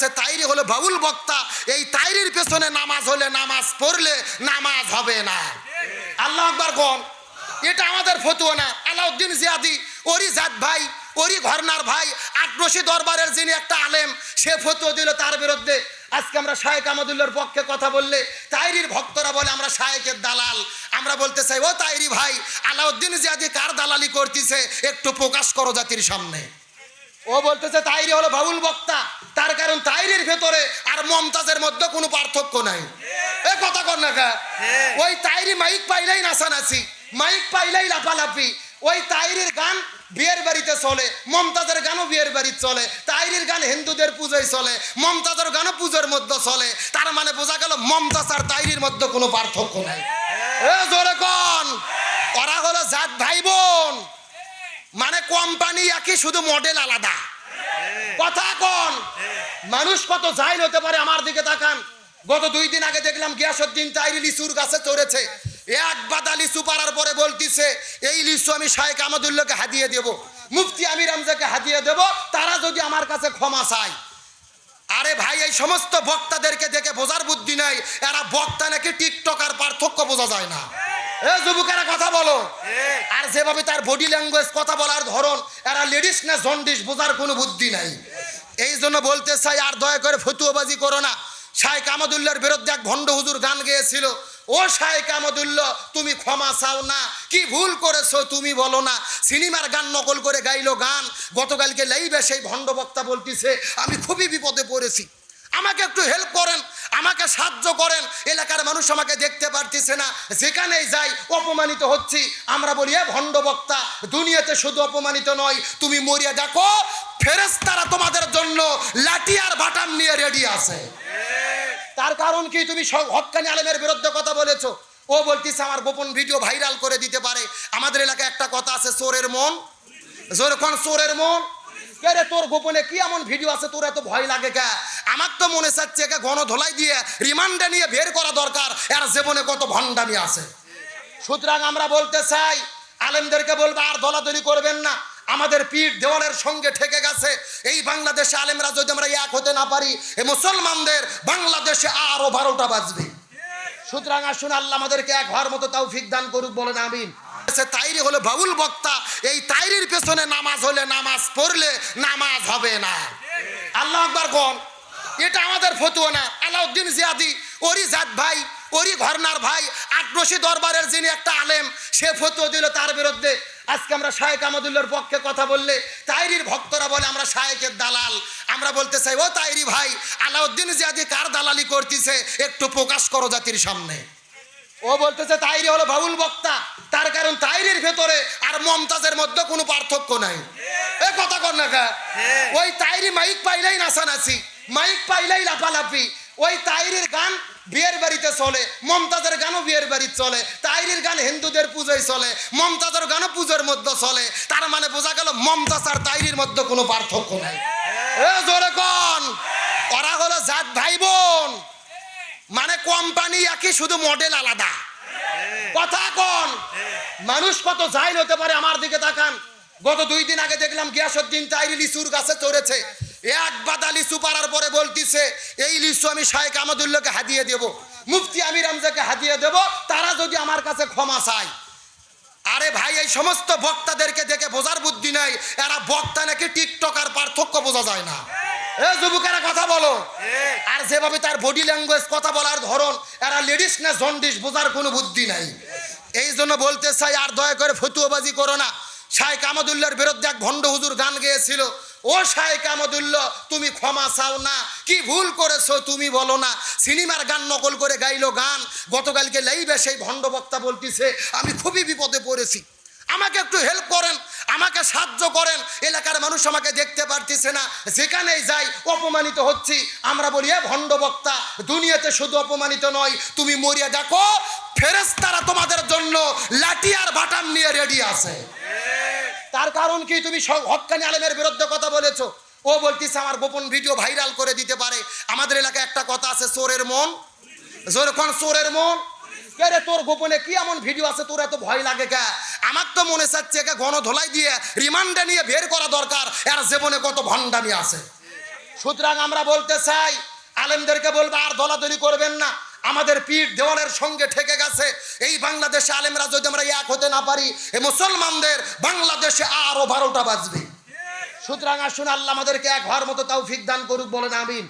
বলতেছে তাইরি হলো বাউল বক্তা। এই তাইরির পেছনে নামাজ হলে নামাজ পড়লে নামাজ হবে না। আল্লাহ আকবার কোন? এটা আমাদের ফতুয়া না। আলাউদ্দিন জিয়াদি ওরি জাত ভাই ওরি ঘরনার ভাই আক্রোশী দরবারের যিনি একটা আলেম, সে ফতুয়া দিল তার বিরুদ্ধে। আজকে আমরা শায়েক আমাদুল্লার পক্ষে কথা বললে তাইরির ভক্তরা বলে, আমরা শায়েকের দালাল। আমরা বলতে চাই, ও তাইরি ভাই, আলাউদ্দিন জিয়াদি কার দালালি করতেছে? একটু প্রকাশ করো জাতির সামনে। ও বলতেছে, তাইরি হলো বাউল বক্তা। তার কারণ তাইরির ভেতরে আর মমতাজের মধ্যে কোনো পার্থক্য নাই। এ কথা কর না কা? ওই তাইরি মাইক পাইলেই নাচানাচি মাইক পাইলেই লাফালাফি। ওই তাইরির গান বিয়ের বাড়িতে চলে মমতাজের গানও বিয়ের বাড়িতে চলে তাইরির গান হিন্দুদের পুজোয় চলে মমতাজের গানও পুজোর মধ্যে চলে। তার মানে বোঝা গেল মমতাজ আর তাইরির মধ্যে কোনো পার্থক্য নাই। এ জোরে কন। ওরা হলো জাত ভাই বোন মানে কোম্পানি একই শুধু মডেল আলাদা। কথা কোন। মানুষ কত জাইল হতে পারে আমার দিকে তাকান। গত দুই দিন আগে দেখলাম গিয়াসুদ্দিন তাইরি লিচুর গাছে চড়েছে। এক বাদা লিচু পারার পরে বলতিছে, এই লিচু আমি শাহেক আমাদুল্লাহকে হাদিয়ে দেব। মুফতি আমির আমজাকে হাদিয়ে দেব, তারা যদি আমার কাছে ক্ষমা চায়। আরে ভাই, এই সমস্ত বক্তাদেরকে দেখে বোঝার বুদ্ধি নাই। এরা বক্তা নাকি টিকটক আর পার্থক্য বোঝা যায় না। এ যুবকেরা কথা বলো। আর যেভাবে তার বডি ল্যাঙ্গুয়েজ কথা বলার ধরন, এরা লেডিস না জন্ডিস বোঝার কোনো বুদ্ধি নাই। এই জন্য বলতে চাই, আর দয়া করে ফতুয়াবাজি করো না। শাহেক আমাদুল্লাহর বিরুদ্ধে এক ভণ্ড হুজুর গান গেয়েছিল। ও শাহেক আমাদুল্লাহ তুমি ক্ষমা চাও না। কি ভুল করেছ তুমি বলো না। সিনেমার গান নকল করে গাইলো গান। গতকালকে লাইবে সেই ভণ্ড বক্তা বলতিছে, আমি খুবই বিপদে পড়েছি। আমাকে একটু হেল্প করেন, আমাকে সাহায্য করেন। এলাকার মানুষ আমাকে দেখতে পারতেছে না। যেখানেই যাই, অপমানিত হচ্ছি। আমরা বলি, এ ভণ্ড বক্তা, দুনিয়াতে শুধু অপমানিত নয়, তুমি মরিয়া, দেখো ফেরেস্তারা তোমাদের জন্য লাঠি আর বাটাম নিয়ে রেডি আছে। তার কারণ কি? তুমি হক্কানি আলেমের বিরুদ্ধে কথা বলেছ। ও বলতিছে, আমার গোপন ভিডিও ভাইরাল করে দিতে পারে। আমাদের এলাকায় একটা কথা আছে, চোরের মন। জোরে চোরের মন? কে তোর গোপনে কি এমন ভিডিও আছে? তোর এত ভয় লাগে কে? আমার তো মনে চাচ্ছে একে ঘন ধোলাই দিয়ে রিমান্ডে নিয়ে বের করা দরকার। এর জীবনে কত ভণ্ডামি আছে। সুতরাং আমরা বলতে চাই, আলেমদেরকে বলব, আর দলাদলি করবেন না। আমাদের পীর দেওয়ালের সঙ্গে ঠেকে গেছে। এই বাংলাদেশে আলেমরা যদি আমরা এক হতে না পারি এই মুসলমানদের বাংলাদেশে আরও বারোটা বাজবে। সুতরাং আসুন আল্লাহ আমাদেরকে এক হওয়ার মতো তাও দান করুক, বলেন আমিন। তাইরি বক্তা, এই তাইরির পেছনে নামাজ হলে নামাজ পড়লে নামাজ হবে না। আল্লাহ এটা আমাদের ফতুয়া না। আলাউদ্দিন জিয়াদি ওরি জাত ভাই ওরি ঘরনার ভাই আক্রোশী দরবারের যিনি একটা আলেম, সে ফতুয়া দিল তার বিরুদ্ধে। আজকে আমরা শায়েক আমাদুল্লার পক্ষে কথা বললে তাইরির ভক্তরা বলে আমরা শায়েকের দালাল। আমরা বলতে চাই ও তাইরি ভাই আলাউদ্দিন জিয়াদি কার দালালি করতেছে? একটু প্রকাশ করো জাতির সামনে। ও বলতেছে তাইরি হলো বাউল বক্তা। তার কারণ তাইরির ভেতরে আর মমতাজের মধ্যে কোনো পার্থক্য নাই। এ কথা কর না ওই তাইরি মাইক পাইলেই নাচানাচি মাইক পাইলেই লাফালাফি। ওই তাইরির গান বিয়ের বাড়িতে চলে, মমতাজের গানও বিয়ের বাড়িতে চলে, তাইরির গান হিন্দুদের পুজোয় চলে, মমতাজের গানও পুজোর মধ্যে চলে। তার মানে বোঝা গেল মমতাজ আর তাইরির মধ্যে কোনো পার্থক্য নাই। ওরা হলো জাত ভাই বোন মানে কোম্পানি একই, শুধু মডেল আলাদা। কথা কোন, মানুষ কত জাইল হতে পারে আমার দিকে তাকান। গত দুই দিন আগে দেখলাম গিয়াসুদ্দিন তাইরি লিচুর গাছে চড়েছে। এক বাদা লিচু পারার পরে বলতিছে, এই লিচু আমি শাহেক আমাদুল্লাহকে হাদিয়ে দেব। মুফতি আমির আমজাকে হাদিয়ে দেব, তারা যদি আমার কাছে ক্ষমা চায়। আরে ভাই, এই সমস্ত বক্তাদেরকে দেখে বোঝার বুদ্ধি নাই। এরা বক্তা নাকি টিকটক আর পার্থক্য বোঝা যায় না। এ যুবকেরা কথা বলো। আর যেভাবে তার বডি ল্যাঙ্গুয়েজ, কথা বলার ধরন, এরা লেডিস না জন্ডিস, বোঝার কোনো বুদ্ধি নাই। এই জন্য বলতে চাই, আর দয়া করে ফতুয়াবাজি করো না। শাহেক আমাদুল্লাহর বিরুদ্ধে এক ভণ্ড হুজুর গান গেয়েছিল। ও শাহেক আমাদুল্লাহ তুমি ক্ষমা চাও না। কি ভুল করেছ তুমি বলো না। সিনেমার গান নকল করে গাইলো গান। গতকালকে লাইবে সেই ভণ্ড বক্তা বলতিছে, আমি খুবই বিপদে পড়েছি। আমাকে একটু হেল্প করেন, আমাকে সাহায্য করেন। এলাকার মানুষ আমাকে দেখতে পারতেছে না। যেখানেই যাই, অপমানিত হচ্ছি। আমরা বলি, এ ভণ্ড বক্তা, দুনিয়াতে শুধু অপমানিত নয়, তুমি মরিয়া দেখো ফেরেস্তারা তোমাদের জন্য লাঠি আর বাটাম নিয়ে রেডি আছে। তার কারণ কি? তুমি হক্কানি আলেমের বিরুদ্ধে কথা বলেছ। ও বলতিছে, আমার গোপন ভিডিও ভাইরাল করে দিতে পারে। আমাদের এলাকায় একটা কথা আছে, চোরের মন। কোন চোরের মন? তোর গোপনে কি এমন ভিডিও আছে? তোর এত ভয় লাগে কে? আমার তো মনে চাচ্ছে একে ঘন ধোলাই দিয়ে রিমান্ডে নিয়ে বের করা দরকার। এর জীবনে কত ভণ্ডামি আছে। সুতরাং আমরা বলতে চাই, আলেমদেরকে বলব, আর দলাদলি করবেন না। আমাদের পিঠ দেওয়ালের সঙ্গে ঠেকে গেছে। এই বাংলাদেশে আলেমরা যদি আমরা এক হতে না পারি, এ মুসলমানদের বাংলাদেশে আরও বারোটা বাজবে। সুতরাং আসুন আল্লাহ আমাদেরকে এক হওয়ার মতো তাও ফিক দান করুক, বলেন আমিন।